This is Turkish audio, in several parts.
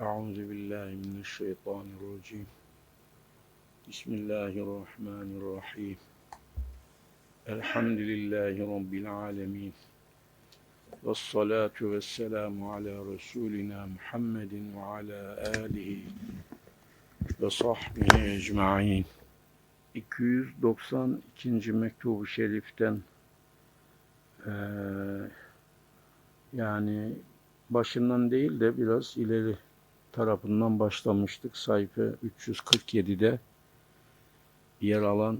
أعوذ بالله من الشيطان الرجيم بسم الله الرحمن الرحيم الحمد لله رب العالمين والصلاة والسلام على رسولنا محمد وعلى آله وصحبه ecmaîn. 292. mektubu şeriften eee, yani başından değil de biraz ileri tarafından başlamıştık. Sayfa 347'de yer alan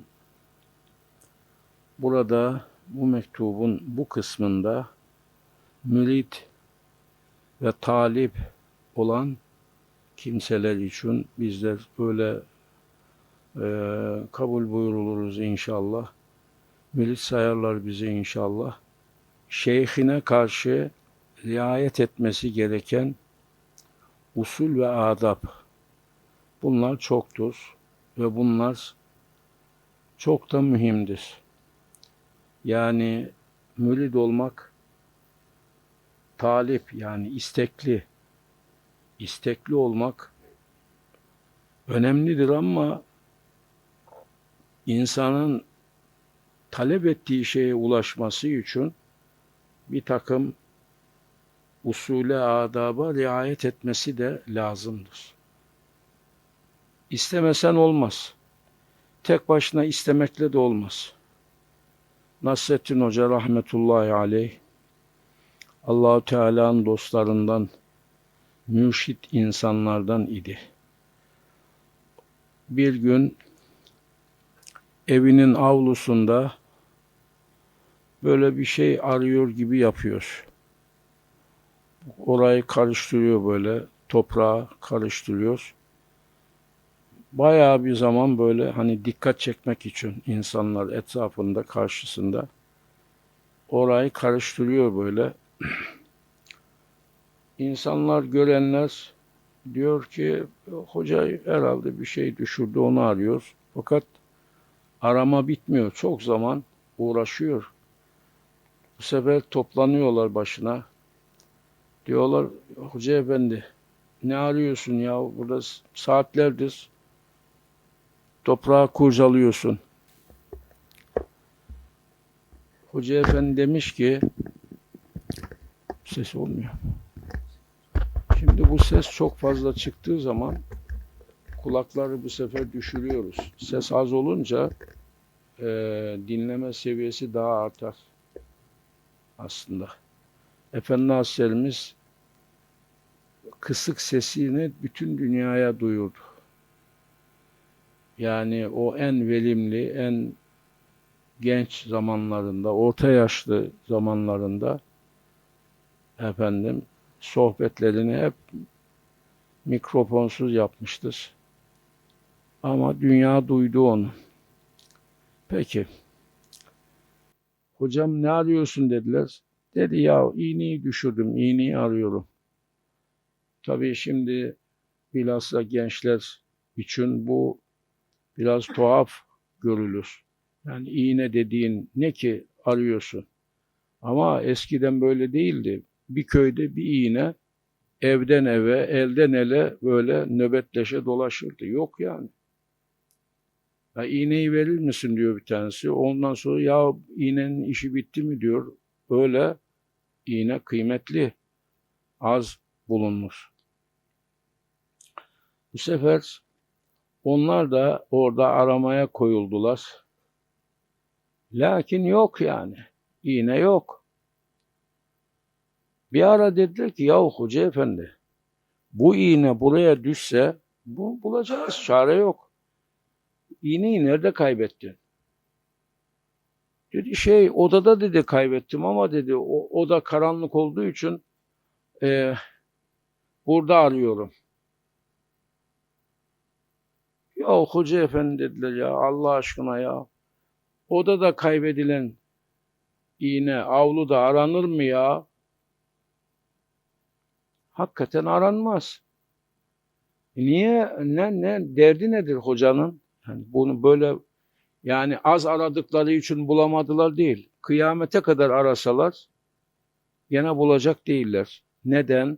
burada bu mektubun bu kısmında mürit ve talip olan kimseler için bizler öyle e, kabul buyuruluruz inşallah. Mürit sayarlar bizi inşallah. Şeyhine karşı riayet etmesi gereken usul ve adab. Bunlar çoktur ve bunlar çok da mühimdir. Yani mürid olmak talip yani istekli istekli olmak önemlidir ama insanın talep ettiği şeye ulaşması için bir takım usule, adaba riayet etmesi de lazımdır. İstemesen olmaz. Tek başına istemekle de olmaz. Nasrettin Hoca rahmetullahi aleyh Allahu Teala'nın dostlarından mürşit insanlardan idi. Bir gün evinin avlusunda böyle bir şey arıyor gibi yapıyor. Orayı karıştırıyor böyle, toprağı karıştırıyor. Bayağı bir zaman böyle hani dikkat çekmek için insanlar etrafında, karşısında orayı karıştırıyor böyle. İnsanlar görenler diyor ki hoca herhalde bir şey düşürdü onu arıyor. Fakat arama bitmiyor. Çok zaman uğraşıyor. Bu sefer toplanıyorlar başına. Diyorlar hoca efendi ne arıyorsun ya burada saatlerdir toprağı kurcalıyorsun. Hoca efendi demiş ki ses olmuyor. Şimdi bu ses çok fazla çıktığı zaman kulakları bu sefer düşürüyoruz. Ses az olunca e, dinleme seviyesi daha artar aslında. Efendi Hazretlerimiz kısık sesini bütün dünyaya duyurdu. Yani o en verimli, en genç zamanlarında, orta yaşlı zamanlarında efendim sohbetlerini hep mikrofonsuz yapmıştır. Ama dünya duydu onu. Peki. Hocam ne arıyorsun dediler. Dedi ya iğneyi düşürdüm, iğneyi arıyorum. Tabii şimdi bilhassa gençler için bu biraz tuhaf görülür. Yani iğne dediğin ne ki arıyorsun? Ama eskiden böyle değildi. Bir köyde bir iğne evden eve, elden ele böyle nöbetleşe dolaşırdı. Yok yani. Ya iğneyi verir misin diyor bir tanesi. Ondan sonra ya iğnenin işi bitti mi diyor. Öyle iğne kıymetli, az bulunmuş. Bu sefer onlar da orada aramaya koyuldular. Lakin yok yani. İğne yok. Bir ara dediler ki yahu hoca efendi bu iğne buraya düşse bu bulacağız. Çare yok. İğneyi nerede kaybettin? Dedi şey odada dedi kaybettim ama dedi o oda karanlık olduğu için e, burada arıyorum. Ya hoca efendi dediler ya Allah aşkına ya. Odada kaybedilen iğne avluda aranır mı ya? Hakikaten aranmaz. Niye ne ne derdi nedir hocanın? Yani bunu böyle yani az aradıkları için bulamadılar değil. Kıyamete kadar arasalar gene bulacak değiller. Neden?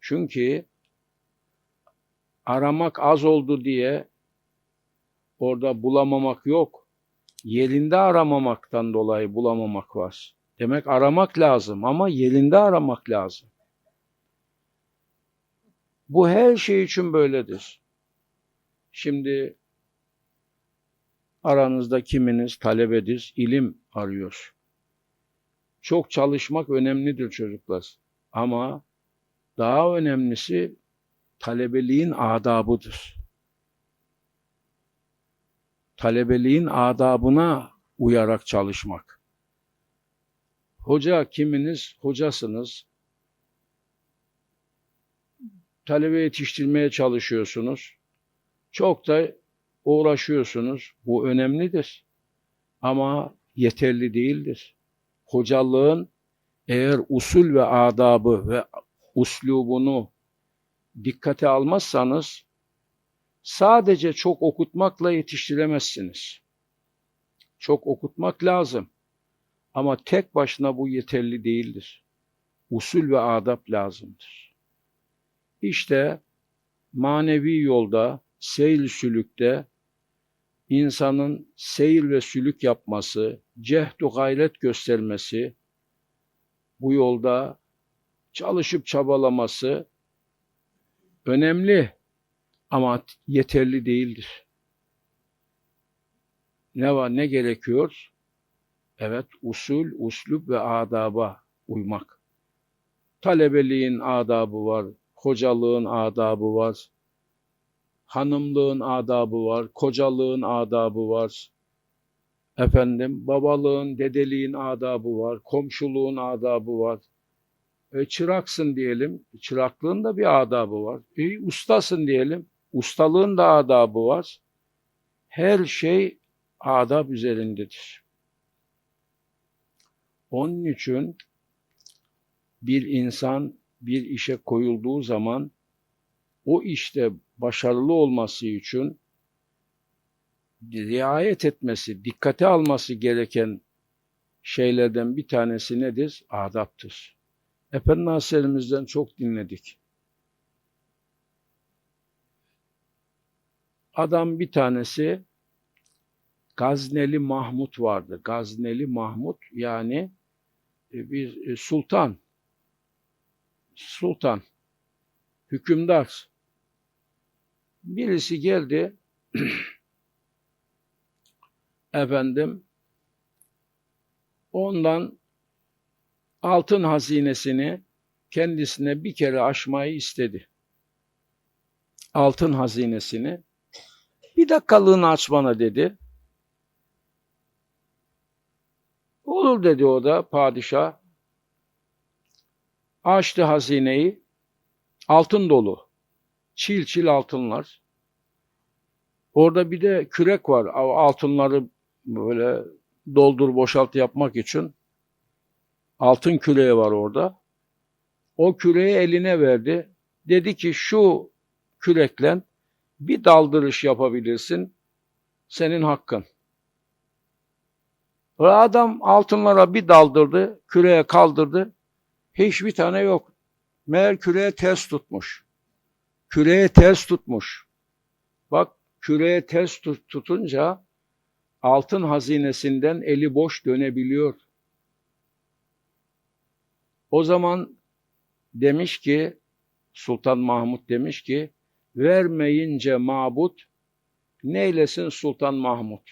Çünkü aramak az oldu diye orada bulamamak yok. Yerinde aramamaktan dolayı bulamamak var. Demek aramak lazım ama yerinde aramak lazım. Bu her şey için böyledir. Şimdi aranızda kiminiz talebedir, ilim arıyor. Çok çalışmak önemlidir çocuklar. Ama daha önemlisi talebeliğin adabıdır. Talebeliğin adabına uyarak çalışmak. Hoca kiminiz? Hocasınız. Talebe yetiştirmeye çalışıyorsunuz. Çok da uğraşıyorsunuz. Bu önemlidir. Ama yeterli değildir. Hocalığın eğer usul ve adabı ve uslubunu dikkate almazsanız sadece çok okutmakla yetiştiremezsiniz. Çok okutmak lazım. Ama tek başına bu yeterli değildir. Usul ve adap lazımdır. İşte manevi yolda, seyir sülükte insanın seyir ve sülük yapması, cehdu gayret göstermesi, bu yolda çalışıp çabalaması önemli ama yeterli değildir. Ne var, ne gerekiyor? Evet, usul, uslub ve adaba uymak. Talebeliğin adabı var, hocalığın adabı var, hanımlığın adabı var, kocalığın adabı var. Efendim, babalığın, dedeliğin adabı var, komşuluğun adabı var. E, çıraksın diyelim, çıraklığın da bir adabı var. E, ustasın diyelim, ustalığın da adabı var. Her şey adab üzerindedir. Onun için bir insan bir işe koyulduğu zaman o işte başarılı olması için riayet etmesi, dikkate alması gereken şeylerden bir tanesi nedir? Adaptır. Efendi Hazretlerimizden çok dinledik. Adam bir tanesi Gazneli Mahmut vardı. Gazneli Mahmut yani e, bir e, sultan. Sultan. Hükümdar. Birisi geldi efendim ondan altın hazinesini kendisine bir kere aşmayı istedi. Altın hazinesini bir dakikalığını aç bana dedi. Olur dedi o da padişah. Açtı hazineyi. Altın dolu. Çil çil altınlar. Orada bir de kürek var. Altınları böyle doldur boşalt yapmak için. Altın küreği var orada. O küreği eline verdi. Dedi ki şu kürekle bir daldırış yapabilirsin. Senin hakkın. Ve adam altınlara bir daldırdı, küreğe kaldırdı. Hiçbir tane yok. Meğer küreğe ters tutmuş. Küreğe ters tutmuş. Bak küreğe ters tut, tutunca altın hazinesinden eli boş dönebiliyor. O zaman demiş ki Sultan Mahmut demiş ki vermeyince mabut neylesin Sultan Mahmut.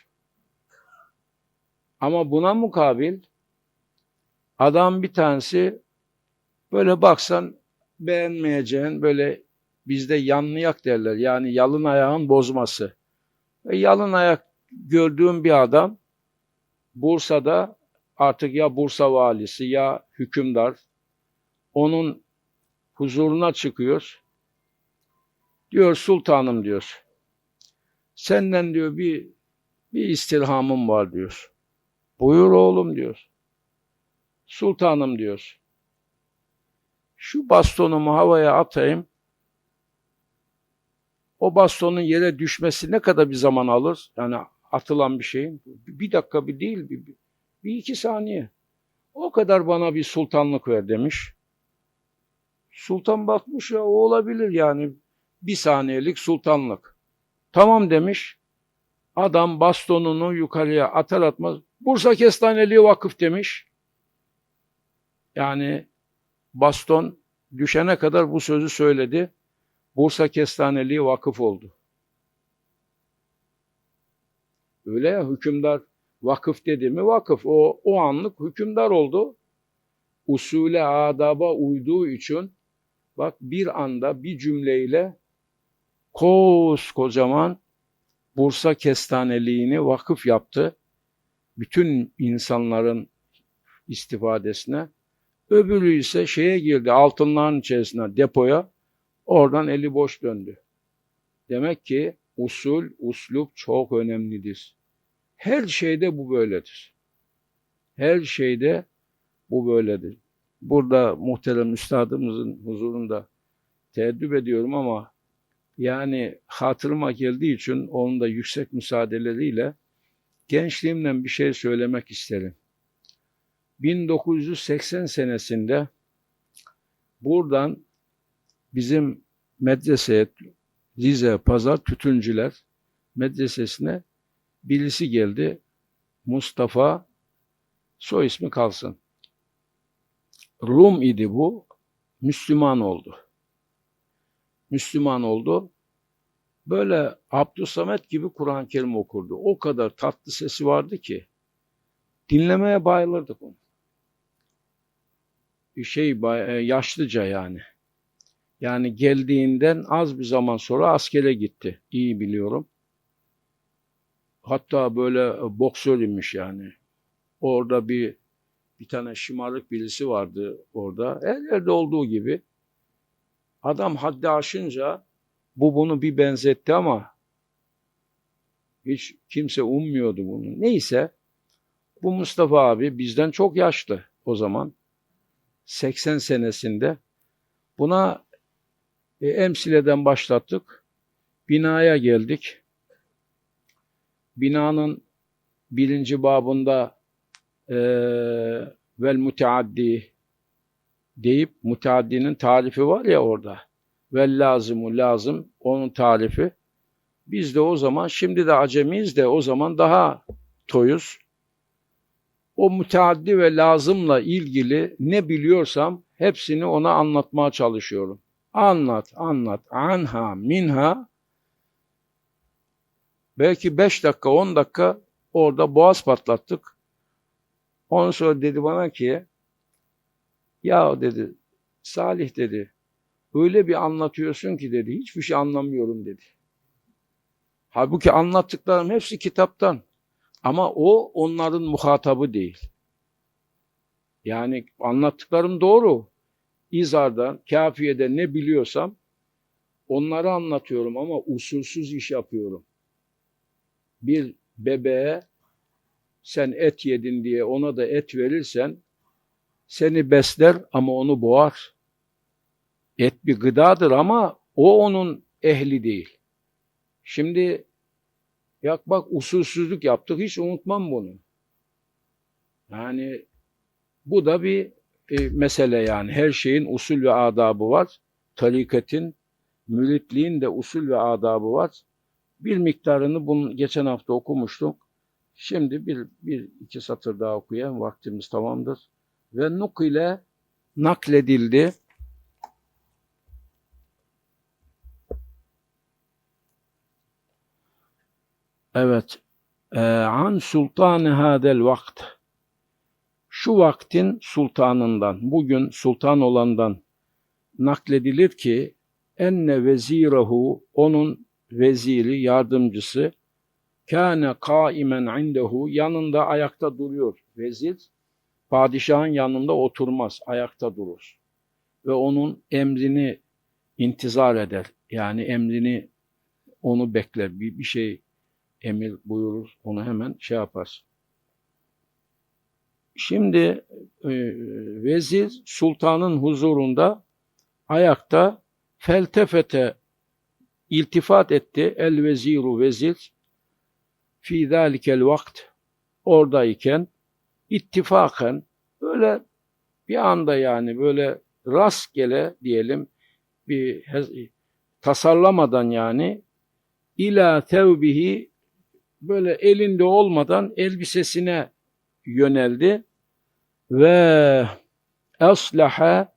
Ama buna mukabil adam bir tanesi böyle baksan beğenmeyeceğin böyle bizde yanlayak derler. Yani yalın ayağın bozması. Ve yalın ayak gördüğüm bir adam Bursa'da artık ya Bursa valisi ya hükümdar onun huzuruna çıkıyor. Diyor sultanım diyor. Senden diyor bir bir istirhamım var diyor. Buyur oğlum diyor. Sultanım diyor. Şu bastonumu havaya atayım. O bastonun yere düşmesi ne kadar bir zaman alır? Yani atılan bir şeyin. Bir dakika bir değil, bir, bir iki saniye. O kadar bana bir sultanlık ver demiş. Sultan bakmış ya o olabilir yani. bir saniyelik sultanlık. Tamam demiş. Adam bastonunu yukarıya atar atmaz Bursa Kestaneliği Vakıf demiş. Yani baston düşene kadar bu sözü söyledi. Bursa Kestaneliği Vakıf oldu. Öyle ya hükümdar vakıf dedi mi vakıf. O, o anlık hükümdar oldu. Usule adaba uyduğu için bak bir anda bir cümleyle koskocaman Bursa Kestaneliğini vakıf yaptı. Bütün insanların istifadesine. Öbürü ise şeye girdi altınların içerisine depoya. Oradan eli boş döndü. Demek ki usul, uslup çok önemlidir. Her şeyde bu böyledir. Her şeyde bu böyledir. Burada muhterem üstadımızın huzurunda teeddüp ediyorum ama yani hatırıma geldiği için onun da yüksek müsaadeleriyle gençliğimden bir şey söylemek isterim. 1980 senesinde buradan bizim medreseye Rize Pazar Tütüncüler Medresesi'ne birisi geldi. Mustafa soy ismi kalsın. Rum idi bu. Müslüman oldu. Müslüman oldu. Böyle Abdüsamet gibi Kur'an-ı Kerim okurdu. O kadar tatlı sesi vardı ki dinlemeye bayılırdık onu. Bir şey bay- yaşlıca yani. Yani geldiğinden az bir zaman sonra askere gitti. İyi biliyorum. Hatta böyle boksör imiş yani. Orada bir bir tane şımarık birisi vardı orada. Her yerde olduğu gibi. Adam haddi aşınca bu bunu bir benzetti ama hiç kimse ummuyordu bunu. Neyse bu Mustafa abi bizden çok yaşlı o zaman. 80 senesinde. Buna e, Emsile'den başlattık. Binaya geldik. Binanın birinci babında e, vel müteaddi deyip müteaddinin tarifi var ya orada. Vel lazımı lazım onun tarifi. Biz de o zaman şimdi de acemiyiz de o zaman daha toyuz. O müteaddi ve lazımla ilgili ne biliyorsam hepsini ona anlatmaya çalışıyorum. Anlat, anlat. Anha, minha. Belki beş dakika, on dakika orada boğaz patlattık. Ondan sonra dedi bana ki, ya dedi, Salih dedi, öyle bir anlatıyorsun ki dedi, hiçbir şey anlamıyorum dedi. Halbuki anlattıklarım hepsi kitaptan. Ama o onların muhatabı değil. Yani anlattıklarım doğru. İzar'da, Kafiye'de ne biliyorsam onları anlatıyorum ama usulsüz iş yapıyorum. Bir bebeğe sen et yedin diye ona da et verirsen seni besler ama onu boğar. Et bir gıdadır ama o onun ehli değil. Şimdi ya bak usulsüzlük yaptık hiç unutmam bunu. Yani bu da bir e, mesele yani. Her şeyin usul ve adabı var. Tariketin, müritliğin de usul ve adabı var. Bir miktarını bunun geçen hafta okumuştuk. Şimdi bir, bir iki satır daha okuyayım. Vaktimiz tamamdır. Ve nuk ile nakledildi. Evet. Ee, an sultanı hadel vakt. Şu vaktin sultanından, bugün sultan olandan nakledilir ki enne vezirahu onun veziri, yardımcısı kâne kaimen indehu yanında ayakta duruyor. Vezir padişahın yanında oturmaz, ayakta durur. Ve onun emrini intizar eder. Yani emrini onu bekler. Bir, bir şey emir buyurur, onu hemen şey yapar. Şimdi e, vezir sultanın huzurunda ayakta feltefete iltifat etti. El veziru vezir fi zalikel vakt oradayken ittifaken böyle bir anda yani böyle rastgele diyelim bir tasarlamadan yani ila tevbihi böyle elinde olmadan elbisesine yöneldi ve aslaha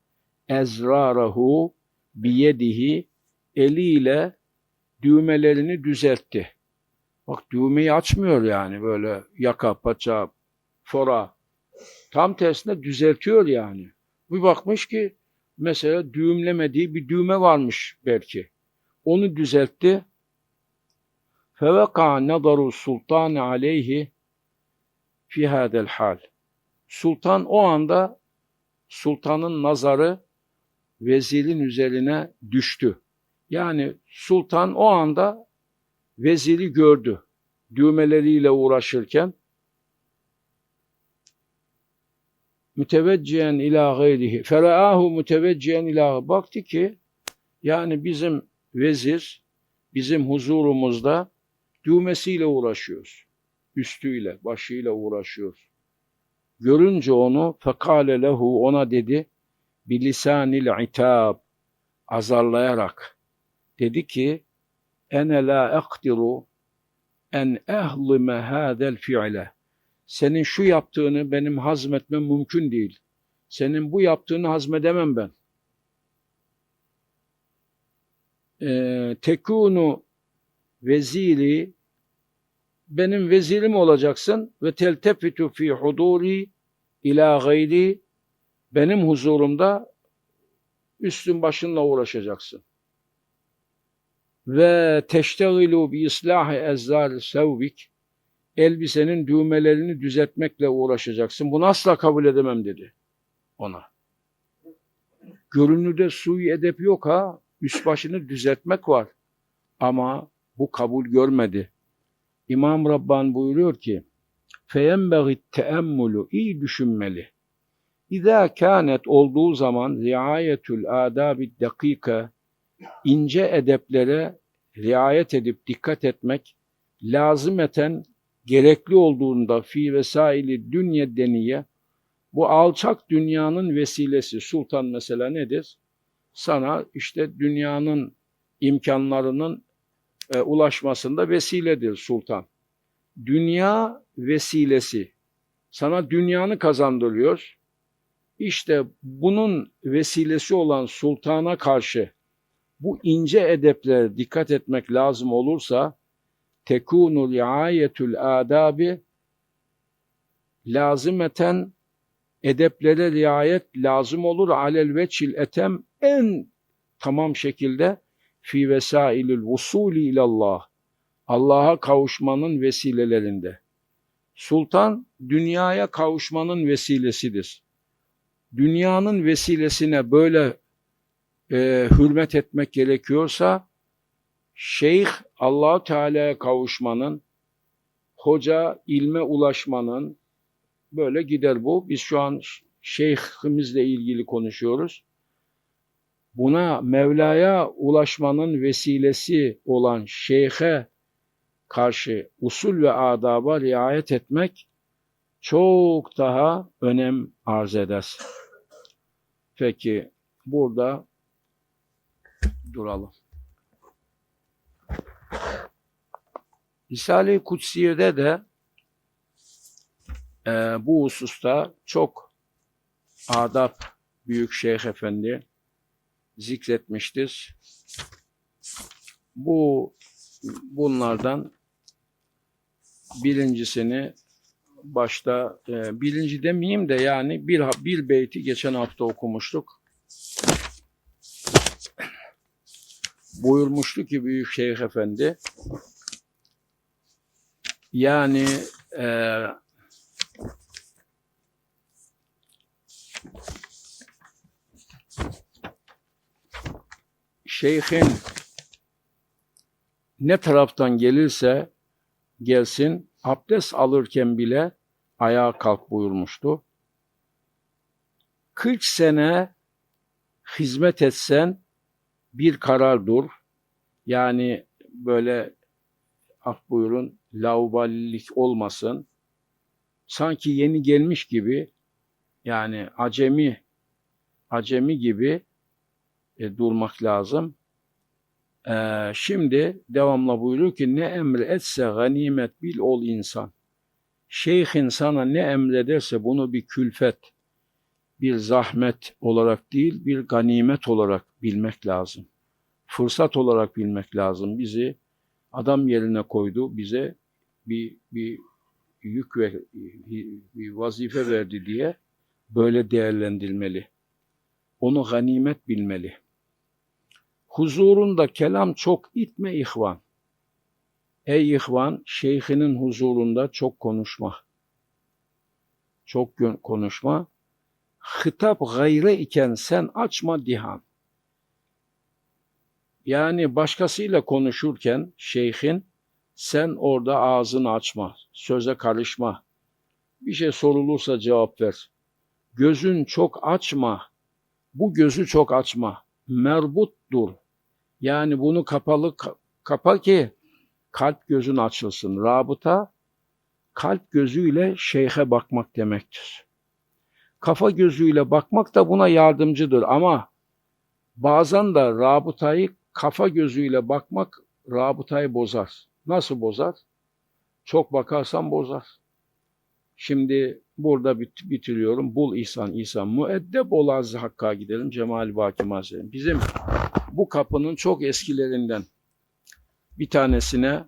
ezrarahu biyedihi eliyle düğmelerini düzeltti. Bak düğmeyi açmıyor yani böyle yaka, paça, fora. Tam tersine düzeltiyor yani. Bir bakmış ki mesela düğümlemediği bir düğme varmış belki. Onu düzeltti. Feveka nazaru sultan aleyhi fi hadel hal. Sultan o anda sultanın nazarı vezirin üzerine düştü. Yani sultan o anda veziri gördü. Düğmeleriyle uğraşırken müteveccihen ila gayrihi feraahu müteveccihen ila baktı ki yani bizim vezir bizim huzurumuzda düğmesiyle uğraşıyor. Üstüyle, başıyla uğraşıyor. Görünce onu fekale lehu ona dedi bilisanil itab azarlayarak dedi ki ene la ekdiru en ehlime hadel fi'le senin şu yaptığını benim hazmetmem mümkün değil. Senin bu yaptığını hazmedemem ben. Ee, tekunu veziri benim vezirim olacaksın ve teltefitu fi huduri ila gayri benim huzurumda üstün başınla uğraşacaksın. Ve teştegilu bi islahi ezzar sevbik elbisenin düğmelerini düzeltmekle uğraşacaksın. Bunu asla kabul edemem dedi ona. Görünürde sui edep yok ha. Üst başını düzeltmek var. Ama bu kabul görmedi. İmam Rabban buyuruyor ki فَيَنْبَغِ teemmülü iyi düşünmeli. İza kânet olduğu zaman riayetül adabi dakika ince edeplere riayet edip dikkat etmek lazımeten gerekli olduğunda fi vesaili dünye deniye bu alçak dünyanın vesilesi sultan mesela nedir? Sana işte dünyanın imkanlarının e, ulaşmasında vesiledir sultan. Dünya vesilesi. Sana dünyanı kazandırıyor. İşte bunun vesilesi olan sultana karşı bu ince edeplere dikkat etmek lazım olursa tekunu riayetül adabi lazımeten edeplere riayet lazım olur alel veçil etem en tamam şekilde fi vesailül vusuli ilallah Allah'a kavuşmanın vesilelerinde. Sultan dünyaya kavuşmanın vesilesidir. Dünyanın vesilesine böyle e, hürmet etmek gerekiyorsa şeyh allah Teala'ya kavuşmanın, hoca ilme ulaşmanın böyle gider bu. Biz şu an şeyhimizle ilgili konuşuyoruz. Buna Mevla'ya ulaşmanın vesilesi olan şeyhe karşı usul ve adaba riayet etmek çok daha önem arz eder. Peki burada duralım. Risale-i Kutsiye'de de e, bu hususta çok adab Büyük Şeyh Efendi zikretmiştir. Bu bunlardan birincisini başta e, birinci demeyeyim de yani bir, bir beyti geçen hafta okumuştuk. Buyurmuştu ki Büyük Şeyh Efendi yani e, şeyhin ne taraftan gelirse gelsin abdest alırken bile ayağa kalk buyurmuştu. 40 sene hizmet etsen bir karar dur. Yani böyle af buyurun laubalilik olmasın. Sanki yeni gelmiş gibi yani acemi acemi gibi e, durmak lazım. Ee, şimdi devamla buyuruyor ki ne emri etse ganimet bil ol insan. Şeyhin sana ne emrederse bunu bir külfet, bir zahmet olarak değil, bir ganimet olarak bilmek lazım. Fırsat olarak bilmek lazım. Bizi adam yerine koydu, bize bir, bir yük ve bir vazife verdi diye böyle değerlendirmeli. Onu ganimet bilmeli. Huzurunda kelam çok itme ihvan. Ey ihvan, şeyhinin huzurunda çok konuşma. Çok konuşma. Hitap gayre iken sen açma dihan. Yani başkasıyla konuşurken şeyhin sen orada ağzını açma, söze karışma. Bir şey sorulursa cevap ver. Gözün çok açma. Bu gözü çok açma. Merbut dur. Yani bunu kapalı ka- kapa ki kalp gözün açılsın. Rabıta kalp gözüyle şeyhe bakmak demektir. Kafa gözüyle bakmak da buna yardımcıdır ama bazen de rabıtayı kafa gözüyle bakmak rabıtayı bozar. Nasıl bozar? Çok bakarsan bozar. Şimdi burada bit- bitiriyorum. Bul ihsan ihsan. Müeddep ol hakka gidelim. Cemal Baki Hazretleri. Bizim bu kapının çok eskilerinden bir tanesine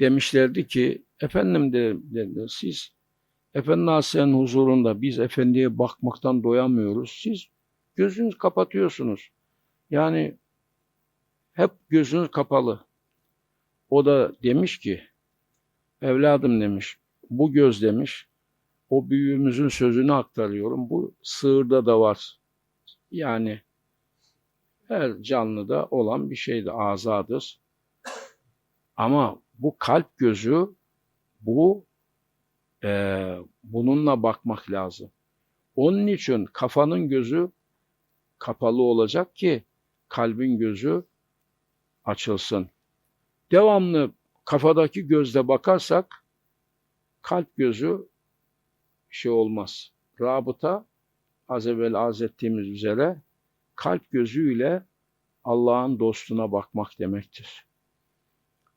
demişlerdi ki efendim de, dediler, siz Efendi Hazretleri'nin huzurunda biz efendiye bakmaktan doyamıyoruz. Siz gözünüzü kapatıyorsunuz. Yani hep gözünüz kapalı. O da demiş ki evladım demiş bu göz demiş o büyüğümüzün sözünü aktarıyorum. Bu sığırda da var. Yani her canlıda olan bir şeydi, azadır. Ama bu kalp gözü, bu eee, bununla bakmak lazım. Onun için kafanın gözü kapalı olacak ki kalbin gözü açılsın. Devamlı kafadaki gözle bakarsak kalp gözü şey olmaz. Rabıta az evvel arz ettiğimiz üzere kalp gözüyle Allah'ın dostuna bakmak demektir.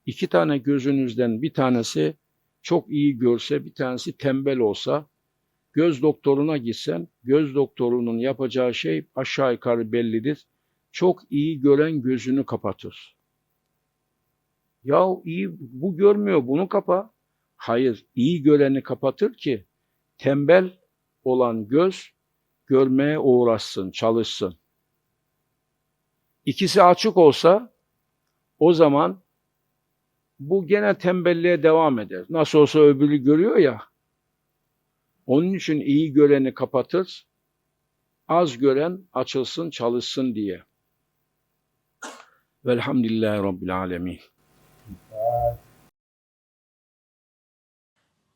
İki tane gözünüzden bir tanesi çok iyi görse, bir tanesi tembel olsa, göz doktoruna gitsen, göz doktorunun yapacağı şey aşağı yukarı bellidir. Çok iyi gören gözünü kapatır. Ya iyi bu görmüyor, bunu kapa. Hayır, iyi göreni kapatır ki tembel olan göz görmeye uğraşsın, çalışsın. İkisi açık olsa o zaman bu gene tembelliğe devam eder. Nasıl olsa öbürü görüyor ya. Onun için iyi göreni kapatır, az gören açılsın, çalışsın diye. Velhamdülillahi Rabbil Alemin.